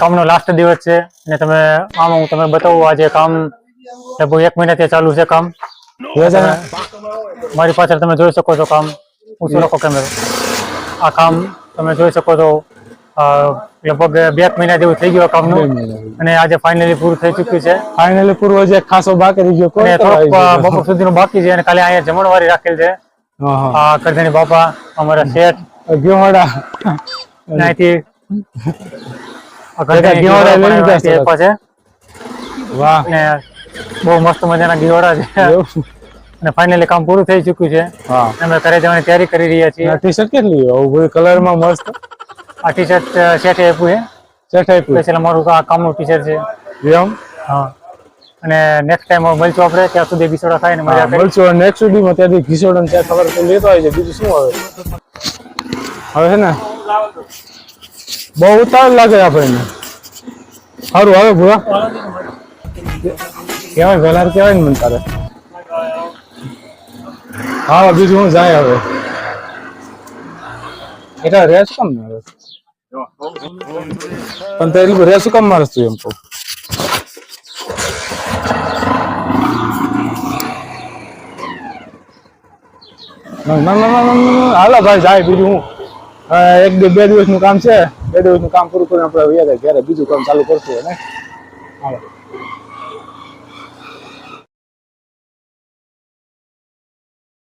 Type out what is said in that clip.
કામનો લાસ્ટ દિવસ છે અને તમે આમ હું તમે બતાવું આજે કામ લગભગ એક મહિનાથી ચાલુ છે કામ. મારી પાછળ તમે જોઈ શકો છો કામ. ઊંચું રાખો કેમેરો. આ કામ તમે જોઈ શકો છો લગભગ બે મહિના જેવું થઈ ગયું કામનું કામનું અને આજે ફાઇનલી પૂરું થઈ ચુક્યું છે. ફાઇનલી પૂરું જે ખાસો બાકી રહી ગયો. થોડોક બપોર સુધીનું બાકી છે અને ખાલી અહીંયા જમણવારી રાખેલ છે. આ કરધણી બાપા અમારા શેઠ. ગયોડા અહીંથી છે વાહ. ને બહુ મસ્ત મજાના ગીવાડા છે. અને ફાઇનલી કામ પૂરું થઈ ચુક્યું છે. હા. અમે ઘરે જવાની તૈયારી કરી રહ્યા છીએ. ટી શર્ટ કેટલી આવું કલરમાં મસ્ત. આ ટી શર્ટ આપ્યું છે. સેટ આપ્યું સ્પેશિયલ અમારું આ કામનું ટી શર્ટ છે. એમ? હા. અને નેક્સ્ટ ટાઈમ મળશું આપણે ત્યાં સુધી બિસોડા ખાઈને મજા કરી મળશું. નેક્સ્ટ સુધી માં ત્યાંથી ઘીસોડન ત્યાં ખબર લેતો છે બીજું શું આવે? હવે છે ને? બહુ ઉતાવળ લાગે આપણને. સારું હવે ભૂરા કેવાય વેલાર કેવાય ને મને તારે. હા બીજું હું જાય હવે. એટલે રેસ કેમ મારે પણ તારી રેસ કેમ મારે તું એમ કહું? ના ના ના ના, ના, ના, હાલો ભાઈ જાય બીજું હું એક બે બે દિવસનું કામ છે. એડવર્ટનું કામ પૂરું કરીને આપણે વ્યાજ જ્યારે બીજું કામ ચાલુ કરશું ને? હા